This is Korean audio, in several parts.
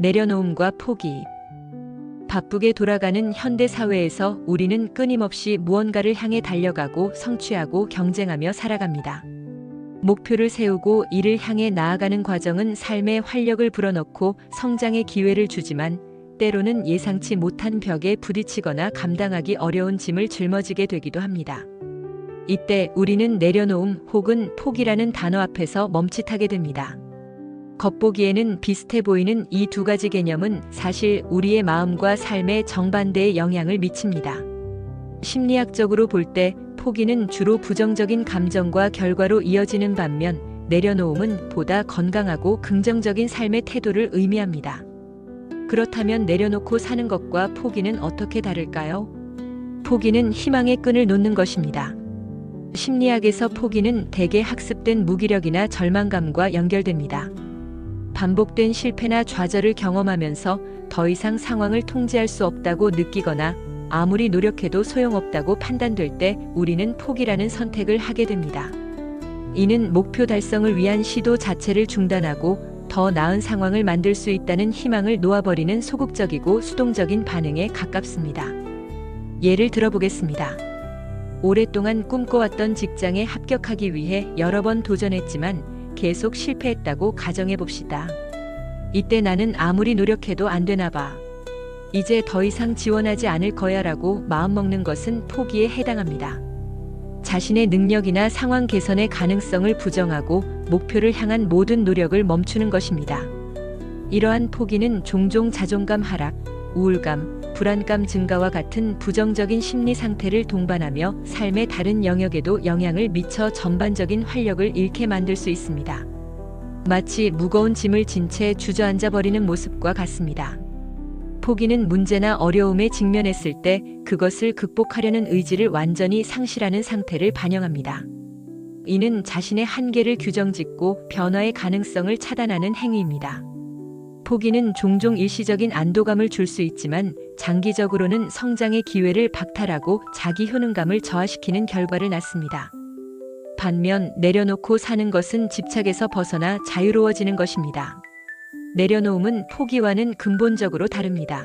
내려놓음과 포기. 바쁘게 돌아가는 현대 사회에서 우리는 끊임없이 무언가를 향해 달려가고 성취하고 경쟁하며 살아갑니다. 목표를 세우고 이를 향해 나아가는 과정은 삶에 활력을 불어넣고 성장의 기회를 주지만 때로는 예상치 못한 벽에 부딪히거나 감당하기 어려운 짐을 짊어지게 되기도 합니다. 이때 우리는 내려놓음 혹은 포기라는 단어 앞에서 멈칫하게 됩니다. 겉보기에는 비슷해 보이는 이 두 가지 개념은 사실 우리의 마음과 삶에 정반대의 영향을 미칩니다. 심리학적으로 볼 때 포기는 주로 부정적인 감정과 결과로 이어지는 반면 내려놓음은 보다 건강하고 긍정적인 삶의 태도를 의미합니다. 그렇다면 내려놓고 사는 것과 포기는 어떻게 다를까요? 포기는 희망의 끈을 놓는 것입니다. 심리학에서 포기는 대개 학습된 무기력이나 절망감과 연결됩니다. 반복된 실패나 좌절을 경험하면서 더 이상 상황을 통제할 수 없다고 느끼거나 아무리 노력해도 소용없다고 판단될 때 우리는 포기라는 선택을 하게 됩니다. 이는 목표 달성을 위한 시도 자체를 중단하고 더 나은 상황을 만들 수 있다는 희망을 놓아버리는 소극적이고 수동적인 반응에 가깝습니다. 예를 들어보겠습니다. 오랫동안 꿈꿔왔던 직장에 합격하기 위해 여러 번 도전했지만 계속 실패했다고 가정해 봅시다. 이때 나는 아무리 노력해도 안 되나 봐. 이제 더 이상 지원하지 않을 거야 라고 마음먹는 것은 포기에 해당합니다. 자신의 능력이나 상황 개선의 가능성을 부정하고 목표를 향한 모든 노력을 멈추는 것입니다. 이러한 포기는 종종 자존감 하락, 우울감, 불안감 증가와 같은 부정적인 심리 상태를 동반하며 삶의 다른 영역에도 영향을 미쳐 전반적인 활력을 잃게 만들 수 있습니다. 마치 무거운 짐을 진 채 주저앉아 버리는 모습과 같습니다. 포기는 문제나 어려움에 직면했을 때 그것을 극복하려는 의지를 완전히 상실하는 상태를 반영합니다. 이는 자신의 한계를 규정짓고 변화의 가능성을 차단하는 행위입니다. 포기는 종종 일시적인 안도감을 줄 수 있지만 장기적으로는 성장의 기회를 박탈하고 자기 효능감을 저하시키는 결과를 낳습니다. 반면 내려놓고 사는 것은 집착에서 벗어나 자유로워지는 것입니다. 내려놓음은 포기와는 근본적으로 다릅니다.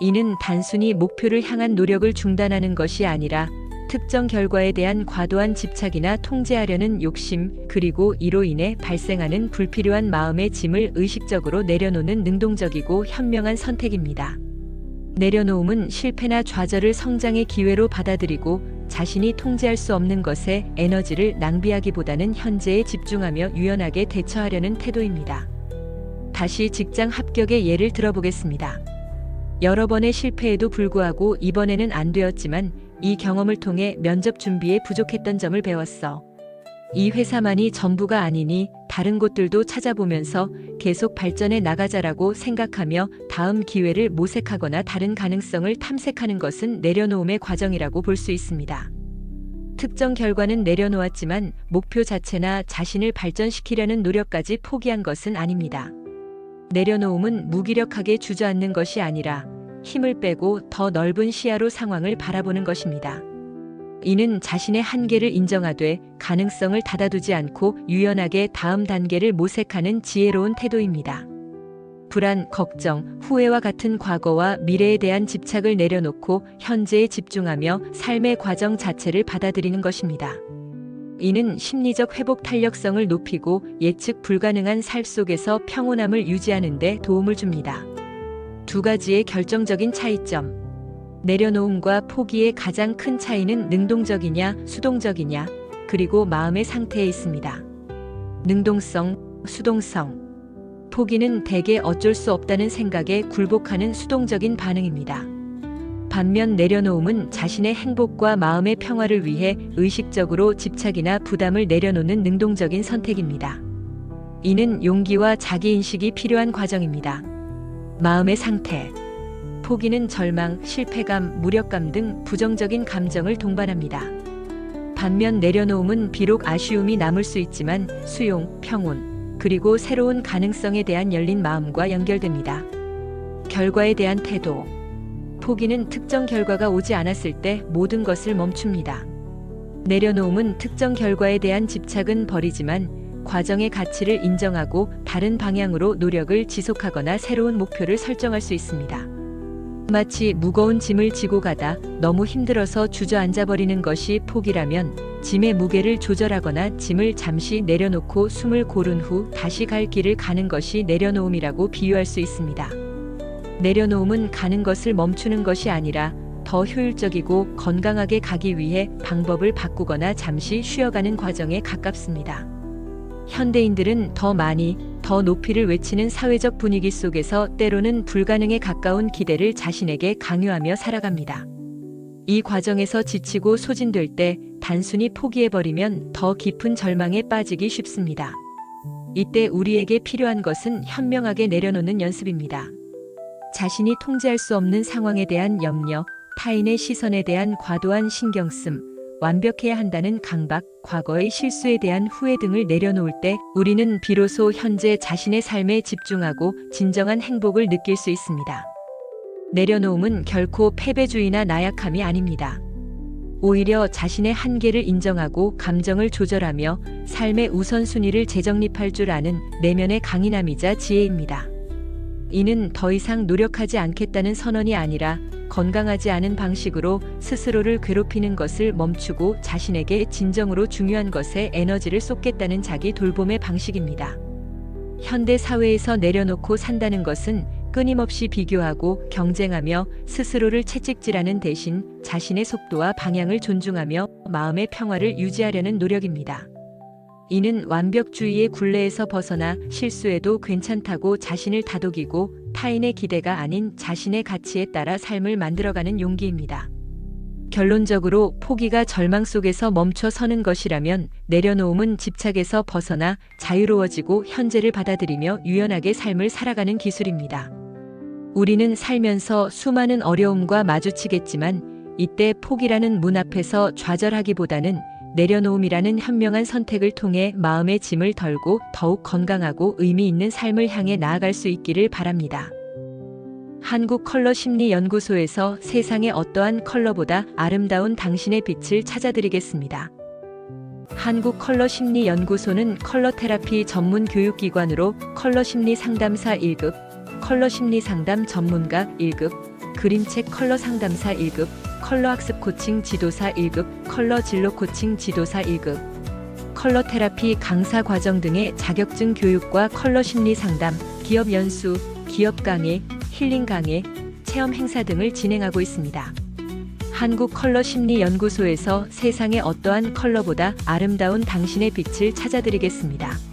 이는 단순히 목표를 향한 노력을 중단하는 것이 아니라 특정 결과에 대한 과도한 집착이나 통제하려는 욕심, 그리고 이로 인해 발생하는 불필요한 마음의 짐을 의식적으로 내려놓는 능동적이고 현명한 선택입니다. 내려놓음은 실패나 좌절을 성장의 기회로 받아들이고 자신이 통제할 수 없는 것에 에너지를 낭비하기보다는 현재에 집중하며 유연하게 대처하려는 태도입니다. 다시 직장 합격의 예를 들어보겠습니다. 여러 번의 실패에도 불구하고 이번에는 안 되었지만 이 경험을 통해 면접 준비에 부족했던 점을 배웠어. 이 회사만이 전부가 아니니 다른 곳들도 찾아보면서 계속 발전해 나가자라고 생각하며 다음 기회를 모색하거나 다른 가능성을 탐색하는 것은 내려놓음의 과정이라고 볼 수 있습니다. 특정 결과는 내려놓았지만 목표 자체나 자신을 발전시키려는 노력까지 포기한 것은 아닙니다. 내려놓음은 무기력하게 주저앉는 것이 아니라 힘을 빼고 더 넓은 시야로 상황을 바라보는 것입니다. 이는 자신의 한계를 인정하되 가능성을 닫아두지 않고 유연하게 다음 단계를 모색하는 지혜로운 태도입니다. 불안, 걱정, 후회와 같은 과거와 미래에 대한 집착을 내려놓고 현재에 집중하며 삶의 과정 자체를 받아들이는 것입니다. 이는 심리적 회복 탄력성을 높이고 예측 불가능한 살 속에서 평온함을 유지하는 데 도움을 줍니다. 두 가지의 결정적인 차이점. 내려놓음과 포기의 가장 큰 차이는 능동적이냐, 수동적이냐, 그리고 마음의 상태에 있습니다. 능동성, 수동성. 포기는 대개 어쩔 수 없다는 생각에 굴복하는 수동적인 반응입니다. 반면 내려놓음은 자신의 행복과 마음의 평화를 위해 의식적으로 집착이나 부담을 내려놓는 능동적인 선택입니다. 이는 용기와 자기인식이 필요한 과정입니다. 마음의 상태. 포기는 절망, 실패감, 무력감 등 부정적인 감정을 동반합니다. 반면 내려놓음은 비록 아쉬움이 남을 수 있지만 수용, 평온, 그리고 새로운 가능성에 대한 열린 마음과 연결됩니다. 결과에 대한 태도. 포기는 특정 결과가 오지 않았을 때 모든 것을 멈춥니다. 내려놓음은 특정 결과에 대한 집착은 버리지만 과정의 가치를 인정하고 다른 방향으로 노력을 지속하거나 새로운 목표를 설정할 수 있습니다. 마치 무거운 짐을 지고 가다 너무 힘들어서 주저앉아 버리는 것이 포기라면 짐의 무게를 조절하거나 짐을 잠시 내려놓고 숨을 고른 후 다시 갈 길을 가는 것이 내려놓음이라고 비유할 수 있습니다. 내려놓음은 가는 것을 멈추는 것이 아니라 더 효율적이고 건강하게 가기 위해 방법을 바꾸거나 잠시 쉬어가는 과정에 가깝습니다. 현대인들은 더 많이, 더 높이를 외치는 사회적 분위기 속에서 때로는 불가능에 가까운 기대를 자신에게 강요하며 살아갑니다. 이 과정에서 지치고 소진될 때 단순히 포기해버리면 더 깊은 절망에 빠지기 쉽습니다. 이때 우리에게 필요한 것은 현명하게 내려놓는 연습입니다. 자신이 통제할 수 없는 상황에 대한 염려, 타인의 시선에 대한 과도한 신경씀, 완벽해야 한다는 강박, 과거의 실수에 대한 후회 등을 내려놓을 때 우리는 비로소 현재 자신의 삶에 집중하고 진정한 행복을 느낄 수 있습니다. 내려놓음은 결코 패배주의나 나약함이 아닙니다. 오히려 자신의 한계를 인정하고 감정을 조절하며 삶의 우선순위를 재정립할 줄 아는 내면의 강인함이자 지혜입니다. 이는 더 이상 노력하지 않겠다는 선언이 아니라 건강하지 않은 방식으로 스스로를 괴롭히는 것을 멈추고 자신에게 진정으로 중요한 것에 에너지를 쏟겠다는 자기 돌봄의 방식입니다. 현대 사회에서 내려놓고 산다는 것은 끊임없이 비교하고 경쟁하며 스스로를 채찍질하는 대신 자신의 속도와 방향을 존중하며 마음의 평화를 유지하려는 노력입니다. 이는 완벽주의의 굴레에서 벗어나 실수해도 괜찮다고 자신을 다독이고 타인의 기대가 아닌 자신의 가치에 따라 삶을 만들어가는 용기입니다. 결론적으로 포기가 절망 속에서 멈춰 서는 것이라면 내려놓음은 집착에서 벗어나 자유로워지고 현재를 받아들이며 유연하게 삶을 살아가는 기술입니다. 우리는 살면서 수많은 어려움과 마주치겠지만 이때 포기라는 문 앞에서 좌절하기보다는 내려놓음이라는 현명한 선택을 통해 마음의 짐을 덜고 더욱 건강하고 의미 있는 삶을 향해 나아갈 수 있기를 바랍니다. 한국 컬러 심리 연구소에서 세상의 어떠한 컬러보다 아름다운 당신의 빛을 찾아드리겠습니다. 한국 컬러 심리 연구소는 컬러 테라피 전문 교육기관으로 컬러 심리 상담사 1급, 컬러 심리 상담 전문가 1급, 그림책 컬러 상담사 1급, 컬러 학습 코칭 지도사 1급, 컬러 진로 코칭 지도사 1급, 컬러 테라피 강사 과정 등의 자격증 교육과 컬러 심리 상담, 기업 연수, 기업 강의, 힐링 강의, 체험 행사 등을 진행하고 있습니다. 한국 컬러 심리 연구소에서 세상의 어떠한 컬러보다 아름다운 당신의 빛을 찾아드리겠습니다.